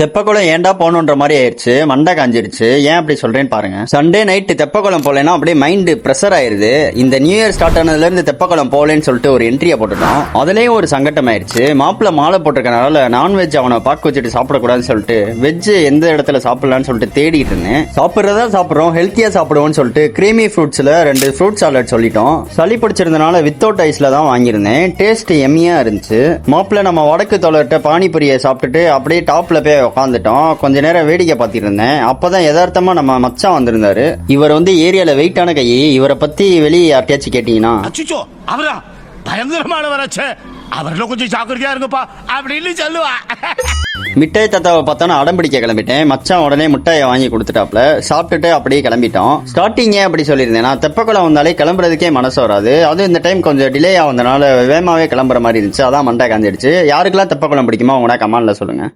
தெப்பக்குளம் ஏன்டா போகணுன்ற மாதிரி ஆயிடுச்சு மண்டை காஞ்சிருச்சு. ஏன் அப்படி சொல்றேன்னு பாருங்க. சண்டே நைட்டு தெப்பக்குளம் போலேன்னா அப்படியே மைண்டு ப்ரெஷர் ஆயிருது. இந்த நியூ இயர் ஸ்டார்ட் ஆனதுல இருந்து தெப்பக்குளம் போகலன்னு சொல்லிட்டு ஒரு என்ட்ரியை போட்டுட்டோம். அதுலேயும் ஒரு சங்கட்டம் ஆயிடுச்சு மாப்பிள்ள மாலை போட்டிருக்கனால நான்வெஜ் அவனை பார்க்க வச்சுட்டு சாப்பிடக்கூடாதுன்னு சொல்லிட்டு வெஜ் எந்த இடத்துல சாப்பிடலாம்னு சொல்லிட்டு தேடிட்டு இருந்தேன். சாப்பிட்றதா சாப்பிட்றோம். ஹெல்த்தியா சாப்பிடுவோம்னு சொல்லிட்டு கிரீமி ஃப்ரூட்ஸ்ல ரெண்டு ஃப்ரூட் சாலட் சொல்லிட்டோம். சளி பிடிச்சிருந்தனால வித்தவுட் ஐஸ்ல தான் வாங்கியிருந்தேன். டேஸ்ட் எம்மியா இருந்துச்சு. மாப்பிள்ள நம்ம வடக்கு தோழர்கிட்ட பானிபூரியை சாப்பிட்டுட்டு அப்படியே டாப்ல போய் உட்காந்துட்டோம் கொஞ்ச நேரம் வேடிக்கை பார்த்துட்டு இருந்தேன் அப்பதான் யதார்த்தமா நம்ம மச்சான் வந்திருந்தாரு. இவர் வந்து ஏரியால வெயிட்டான கை இவரை பத்தி வெளியே யார்ட்டையாச்சும் கேட்டீங்கன்னா. அவரா? பயங்கரமானவராச்சே அவர்ல கொஞ்சம் ஜாக்கிரதையா இருங்கப்பா அப்படின்னு சொல்லுவா. மிட்டாய் தாத்தாவை பார்த்தோன்னா அடம் பிடிக்க கிளம்பிட்டேன். மச்சான் உடனே மிட்டாயை வாங்கி கொடுத்துட்டாப்ல. சாப்பிட்டுட்டு அப்படியே கிளம்பிட்டோம். ஸ்டார்டிங்கே அப்படி சொல்லியிருந்தேன் நான் தெப்பக்குளம் வந்தாலே கிளம்புறதுக்கே மனசு வராது. அதுவும் இந்த டைம் கொஞ்சம் டிலே ஆகுறதுனால வேகமாவே கிளம்புற மாதிரி இருந்துச்சு. அதான் மண்டை காஞ்சிடுச்சு. யாருக்கெல்லாம் தெப்பக்குளம் பிடிக்குமோ அவங்க கமான்ல சொல்லுங்க.